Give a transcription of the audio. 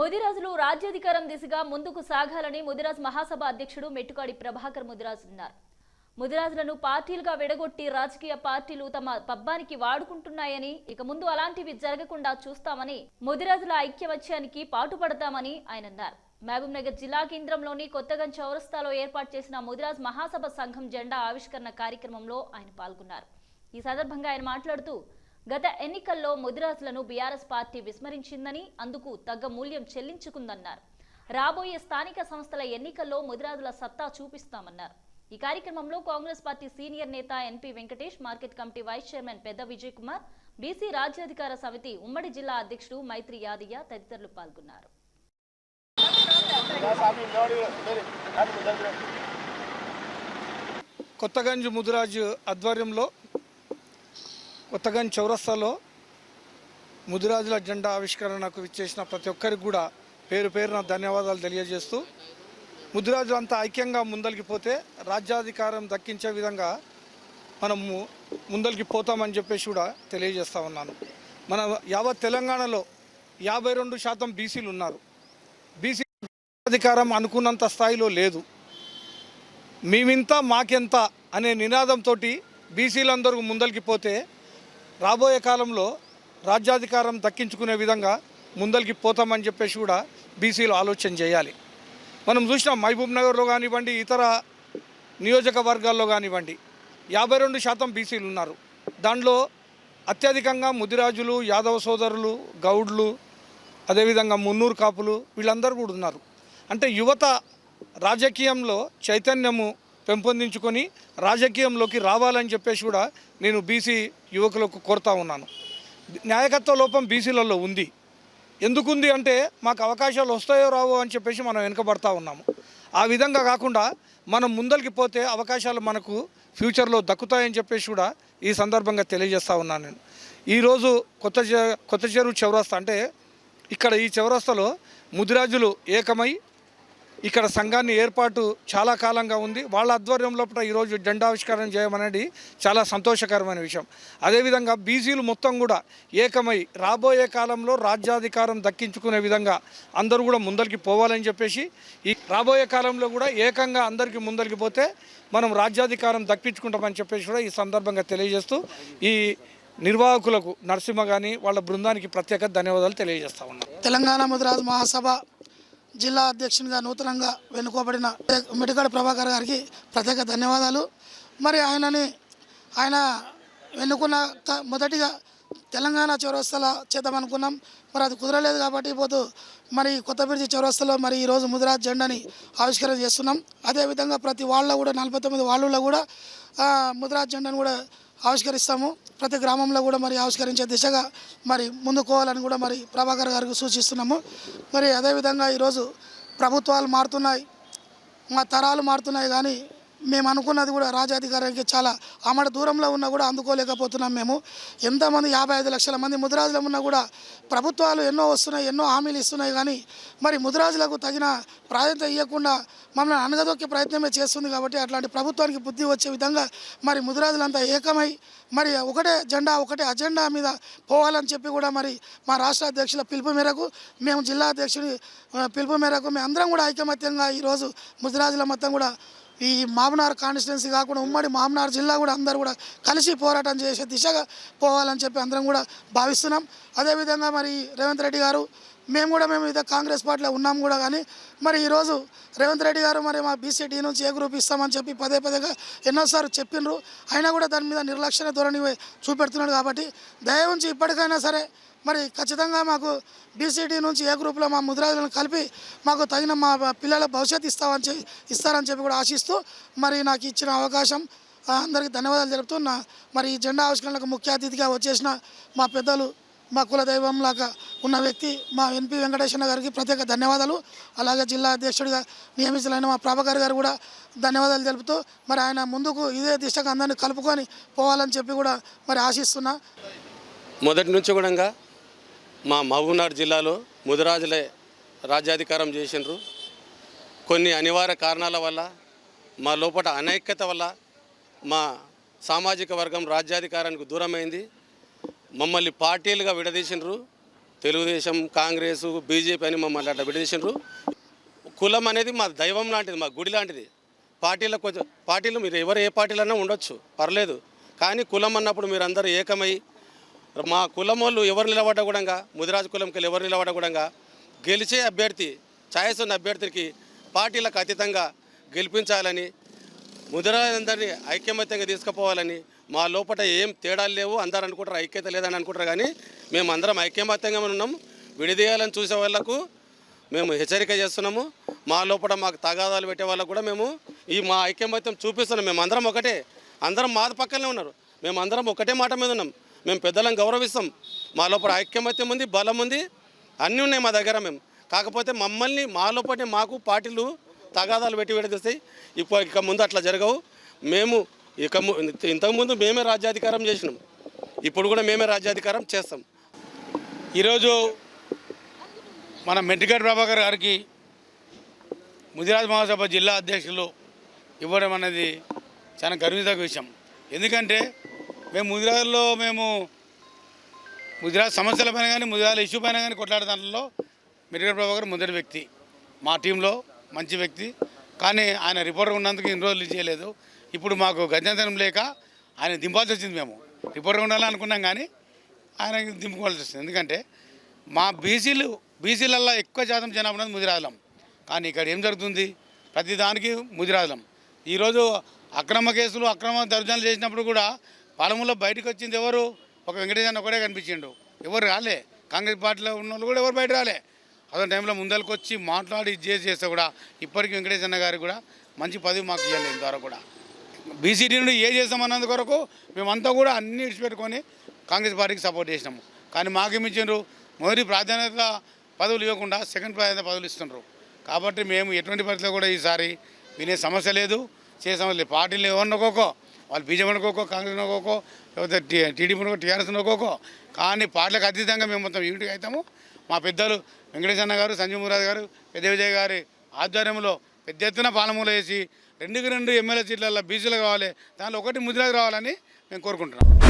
ముదిరాజులు రాజ్యాధికారం దిశగా ముందుకు సాగాలని ముదిరాజ్ మహాసభ అధ్యక్షుడు మెట్టుకాడి ప్రభాకర్ ముదిరాజ్ అన్నారు. ముదిరాజులను పార్టీలుగా విడగొట్టి రాజకీయ పార్టీలు తమ పబ్బానికి వాడుకుంటున్నాయని ఇక ముందు అలాంటివి జరగకుండా చూస్తామని ముదిరాజుల ఐక్యమత్యానికి పాటుపడతామని ఆయన అన్నారు. మహబూబ్నగర్ జిల్లా కేంద్రంలోని కొత్తగం చౌరస్తాలో ఏర్పాటు చేసిన ముదిరాజ్ మహాసభ సంఘం జెండా ఆవిష్కరణ కార్యక్రమంలో ఆయన పాల్గొన్నారు. ఈ సందర్భంగా ఆయన మాట్లాడుతూ గత ఎన్నికల్లో ముదిరాజులను బీఆర్ఎస్ పార్టీ విస్మరించిందని అందుకు తగ్గ మూల్యం చెల్లించుకుందన్నారు. రాబోయే స్థానిక సంస్థల ఎన్నికల్లో ముదిరాజుల సత్తా చూపిస్తామన్నారు. ఈ కార్యక్రమంలో కాంగ్రెస్ పార్టీ సీనియర్ నేత N P Venkatesh market committee vice chairman పెద్ద విజయ్ కుమార్ బీసీ రాజ్యాధికార సమితి ఉమ్మడి జిల్లా అధ్యక్షుడు మైత్రి యాదయ్య తదితరులు పాల్గొన్నారు. కొత్తగంజ్ ముదిరాజు ఆధ్వర్యంలో కొత్తగంజ్ చౌరస్తాలో ముదిరాజుల జెండా ఆవిష్కరణకు విచ్చేసిన ప్రతి ఒక్కరికి కూడా పేరు పేరున ధన్యవాదాలు తెలియజేస్తూ ముదిరాజులు అంతా ఐక్యంగా ముందలికి పోతే రాజ్యాధికారం దక్కించే విధంగా మనము ముందలికి పోతామని చెప్పేసి కూడా తెలియజేస్తా ఉన్నాను. మన యావత్ తెలంగాణలో యాభై రెండు శాతం బీసీలు ఉన్నారు. బీసీ అధికారం అనుకున్నంత స్థాయిలో లేదు. మేమింత మాకెంత అనే నినాదంతో బీసీలందరూ ముందలికి పోతే రాబోయే కాలంలో రాజ్యాధికారం దక్కించుకునే విధంగా ముందరికి పోతామని చెప్పేసి కూడా బీసీలు ఆలోచన చేయాలి. మనం చూసినాం మహబూబ్ నగర్లో కానివ్వండి ఇతర నియోజకవర్గాల్లో కానివ్వండి యాభై రెండు శాతం బీసీలు ఉన్నారు. దాంట్లో అత్యధికంగా ముదిరాజులు యాదవ సోదరులు గౌడ్లు అదేవిధంగా మున్నూరు కాపులు వీళ్ళందరూ కూడా ఉన్నారు. అంటే యువత రాజకీయంలో చైతన్యము పెంపొందించుకొని రాజకీయంలోకి రావాలని చెప్పేసి కూడా నేను బీసీ యువకులకు కోరుతా ఉన్నాను. న్యాయకత్వ లోపం బీసీలలో ఉంది. ఎందుకుంది అంటే మాకు అవకాశాలు వస్తాయో రావో అని చెప్పేసి మనం వెనుకబడతా ఉన్నాము. ఆ విధంగా కాకుండా మనం ముందరికి పోతే అవకాశాలు మనకు ఫ్యూచర్లో దక్కుతాయని చెప్పేసి కూడా ఈ సందర్భంగా తెలియజేస్తా ఉన్నాను నేను. ఈరోజు కొత్త కొత్త చెరువు చౌరస్తా అంటే ఇక్కడ ఈ చౌరస్తాలో ముదిరాజులు ఏకమై ఇక్కడ సంఘాన్ని ఏర్పాటు చాలా కాలంగా ఉంది. వాళ్ళ ఆధ్వర్యంలో కూడా ఈరోజు జెండావిష్కరణ చేయమనేది చాలా సంతోషకరమైన విషయం. అదేవిధంగా బీసీలు మొత్తం కూడా ఏకమై రాబోయే కాలంలో రాజ్యాధికారం దక్కించుకునే విధంగా అందరూ కూడా ముందరికి పోవాలని చెప్పేసి ఈ రాబోయే కాలంలో కూడా ఏకంగా అందరికీ ముందరికి పోతే మనం రాజ్యాధికారం దక్కించుకుంటామని చెప్పేసి కూడా ఈ సందర్భంగా తెలియజేస్తూ ఈ నిర్వాహకులకు నరసింహ కానీ వాళ్ళ బృందానికి ప్రత్యేక ధన్యవాదాలు తెలియజేస్తా ఉన్నాం. తెలంగాణ ముదిరాజు మహాసభ జిల్లా అధ్యక్షునిగా నూతనంగా వెనుకోబడిన మిటికాడ ప్రభాకర్ గారికి ప్రత్యేక ధన్యవాదాలు. మరి ఆయనని ఆయన వెన్నుకున్న త- మొదటిగా తెలంగాణ చౌరస్తల చేద్దామనుకున్నాం మరి అది కుదరలేదు కాబట్టి పోతూ మరి కొత్త బ్రిడ్జి చౌరస్తలో మరి ఈరోజు ముదిరాజ్ జెండాని ఆవిష్కరణ చేస్తున్నాం. అదేవిధంగా ప్రతి వాళ్ళలో కూడా నలభై తొమ్మిది వాళ్ళలో కూడా ఆ, ముదిరాజ్ జెండాను కూడా ఆవిష్కరిస్తాము. ప్రతి గ్రామంలో కూడా మరి ఆవిష్కరించే దిశగా మరి ముందుకోవాలని కూడా మరి ప్రభాకర్ గారికి సూచిస్తున్నాము. మరి అదేవిధంగా ఈరోజు ప్రభుత్వాలు మారుతున్నాయి. మా తరాలు మారుతున్నాయి కానీ మేము అనుకున్నది కూడా రాజాధికారానికి చాలా ఆమడ దూరంలో ఉన్నా కూడా అందుకోలేకపోతున్నాం మేము. ఎంతమంది యాభై ఐదు లక్షల మంది ముదిరాజులు ఉన్నా కూడా ప్రభుత్వాలు ఎన్నో వస్తున్నాయి ఎన్నో హామీలు ఇస్తున్నాయి కానీ మరి ముదిరాజులకు తగిన ప్రాధాన్యత ఇవ్వకుండా మమ్మల్ని అనగదొక్కే ప్రయత్నమే చేస్తుంది కాబట్టి అట్లాంటి ప్రభుత్వానికి బుద్ధి వచ్చే విధంగా మరి ముదిరాజులంతా ఏకమై మరి ఒకటే జెండా ఒకటే అజెండా మీద పోవాలని చెప్పి కూడా మరి మా రాష్ట్ర అధ్యక్షుల పిలుపు మేరకు మేము జిల్లా అధ్యక్షుడి పిలుపు మేరకు మేము అందరం కూడా ఐకమత్యంగా ఈరోజు ముదిరాజుల మొత్తం కూడా ఈ మామనార్ కాన్స్టిట్యున్సీ కాకుండా ఉమ్మడి మామనార్ జిల్లా కూడా అందరూ కూడా కలిసి పోరాటం చేసే దిశగా పోవాలని చెప్పి అందరం కూడా భావిస్తున్నాం. అదేవిధంగా మరి రేవంత్ రెడ్డి గారు మేము కూడా మేము ఇదే కాంగ్రెస్ పార్టీలో ఉన్నాం కూడా కానీ మరి ఈరోజు రేవంత్ రెడ్డి గారు మరి మా బీసీటీ నుంచి ఏ గ్రూప్ ఇస్తామని చెప్పి పదే పదేగా ఎన్నోసార్లు చెప్పిండ్రు. అయినా కూడా దాని మీద నిర్లక్ష్య ధోరణి చూపెడుతున్నాడు కాబట్టి దయ ఉంచి ఇప్పటికైనా సరే మరి ఖచ్చితంగా మాకు బీసీటీ నుంచి ఏ గ్రూప్లో మా ముద్రాజులను కలిపి మాకు తగిన మా పిల్లల భవిష్యత్తు ఇస్తామని చెప్పి ఇస్తారని చెప్పి కూడా ఆశిస్తూ మరి నాకు ఇచ్చిన అవకాశం అందరికీ ధన్యవాదాలు తెలుపుతూ మరి ఈ జెండా ఆవిష్కరణలకు ముఖ్య అతిథిగా వచ్చేసిన మా పెద్దలు మా కుల దైవం లాగా ఉన్న వ్యక్తి మా ఎన్పి వెంకటేశ్వర గారికి ప్రత్యేక ధన్యవాదాలు. అలాగే జిల్లా అధ్యక్షుడిగా నియమితులైన మా ప్రభాకర్ గారు కూడా ధన్యవాదాలు తెలుపుతూ మరి ఆయన ముందుకు ఇదే దిశగా అందరినీ కలుపుకొని పోవాలని చెప్పి కూడా మరి ఆశిస్తున్నా. మొదటి నుంచి కూడా మా మహబూబ్నగర్ జిల్లాలో ముదిరాజులే రాజ్యాధికారం చేసిండ్రు. కొన్ని అనివార్య కారణాల వల్ల మా లోపల అనైక్యత వల్ల మా సామాజిక వర్గం రాజ్యాధికారానికి దూరమైంది. మమ్మల్ని పార్టీలుగా విడదీసిండ్రు. తెలుగుదేశం కాంగ్రెస్ బీజేపీ అని మమ్మల్ని అట్లా విడదీసిండ్రు. కులం అనేది మా దైవం లాంటిది మా గుడి లాంటిది. పార్టీల కొంచెం పార్టీలు మీరు ఎవరు ఏ పార్టీలన్నా ఉండొచ్చు పర్లేదు. కానీ కులం అన్నప్పుడు మీరు అందరూ ఏకమై మా కులం వాళ్ళు ఎవరు నిలబడకూడంగా ముదిరాజు కులంకి ఎవరు నిలబడకూడంగా గెలిచే అభ్యర్థి ఛాయస్ ఉన్న అభ్యర్థికి పార్టీలకు అతీతంగా గెలిపించాలని ముదిరాలందరినీ ఐక్యమత్యంగా తీసుకుపోవాలని మా లోపల ఏం తేడాలు లేవు అందరు అనుకుంటారు ఐక్యత లేదని అనుకుంటారు కానీ మేము అందరం ఐక్యమత్యంగా ఉన్నాం. విడిదీయాలని చూసే వాళ్ళకు మేము హెచ్చరిక చేస్తున్నాము. మా లోపల మాకు తగాదాలు పెట్టే వాళ్ళకు కూడా మేము ఈ మా ఐక్యమత్యం చూపిస్తున్నాం. మేము అందరం ఒకటే. అందరం మా పక్కనే ఉన్నారు. మేము అందరం ఒకటే మాట మీద ఉన్నాం. మేము పెద్దలను గౌరవిస్తాం. మా లోపల ఐక్యమత్యం ఉంది బలం ఉంది. అన్నీ ఉన్నాయి మా దగ్గర మేము. కాకపోతే మమ్మల్ని మా లోపలనే మాకు పార్టీలు తగాదాలు పెట్టి విడదీస్తాయి ఇప్పుడు ఇక ముందు అట్లా జరగవు. మేము ఇక ము- ఇంతకుముందు మేమే రాజ్యాధికారం చేసినాం. ఇప్పుడు కూడా మేమే రాజ్యాధికారం చేస్తాం. ఈరోజు మన మెట్టిగడ్డ ప్రభాకర్ గారికి ముదిరాజ్ మహాసభ జిల్లా అధ్యక్షులు ఇవ్వడం అనేది చాలా గర్వించదగ్గ విషయం. ఎందుకంటే మేము ముదిరాజ్లో మేము ముదిరాజ్ సమస్యల పైన కానీ ముదిరాజ్ ఇష్యూ పైన కానీ కొట్లాడే దాంట్లో మెట్టిగడ్డ ప్రభాకర్ మొదటి వ్యక్తి. మా టీంలో మంచి వ్యక్తి. కానీ ఆయన రిపోర్టర్ ఉన్నందుకు ఇన్ని రోజులు చేయలేదు. ఇప్పుడు మాకు గత్యంతరం లేక ఆయన దింపాల్సి వచ్చింది మేము. రిపోర్టర్ ఉండాలని అనుకున్నాం కానీ ఆయన దింపుకోవాల్సి వస్తుంది ఎందుకంటే మా బీసీలు బీసీలల్లో ఎక్కువ శాతం జనాభా ఉన్నది ముదిరాజులం. కానీ ఇక్కడ ఏం జరుగుతుంది? ప్రతిదానికి ముదిరాజులం. ఈరోజు అక్రమ కేసులు అక్రమ దర్జనలు చేసినప్పుడు కూడా పాలములో బయటకు వచ్చింది ఎవరు? ఒక వెంకటేశ్వర ఒకడే కనిపించిండు. ఎవరు రాలే. కాంగ్రెస్ పార్టీలో ఉన్న వాళ్ళు కూడా ఎవరు బయట రాలే. అదే టైంలో ముందరికి వచ్చి మాట్లాడి చేసి చేస్తే కూడా ఇప్పటికీ వెంకటేశ్వర గారికి కూడా మంచి పదవి మాకు ఇవ్వాలి ఇంతవరకు కూడా. బీసీడీ నుండి ఏ చేస్తామన్నందు కొరకు మేమంతా కూడా అన్ని విడిచిపెట్టుకొని కాంగ్రెస్ పార్టీకి సపోర్ట్ చేసినాము. కానీ మాకేమిచ్చిండ్రు మొదటి ప్రాధాన్యత పదవులు ఇవ్వకుండా సెకండ్ ప్రాధాన్యత పదవులు ఇస్తున్నారు కాబట్టి మేము ఎటువంటి పరిస్థితిలో కూడా ఈసారి వినే సమస్య లేదు చేసే సమస్య లేదు. పార్టీలు ఎవరినొకోకో వాళ్ళు బీజేపీ అనుకోకో కాంగ్రెస్ అనుకోకో లేకపోతే టీడీపీ అనుకో టీఆర్ఎస్ అనుకోకో కానీ పార్టీలకు అతీతంగా మేము మొత్తం యూనిట్గా అవుతాము. మా పెద్దలు వెంకటేశన్న గారు సంజయ్ మురాజ్ గారు పెద్ద విజయ్ గారి ఆధ్వర్యంలో పెద్ద ఎత్తున పాలమూల వేసి రెండుకి రెండు ఎమ్మెల్యే సీట్లలో బీసీలు కావాలి దానిలో ఒకటి ముదిరాజు రావాలని మేము కోరుకుంటున్నాం.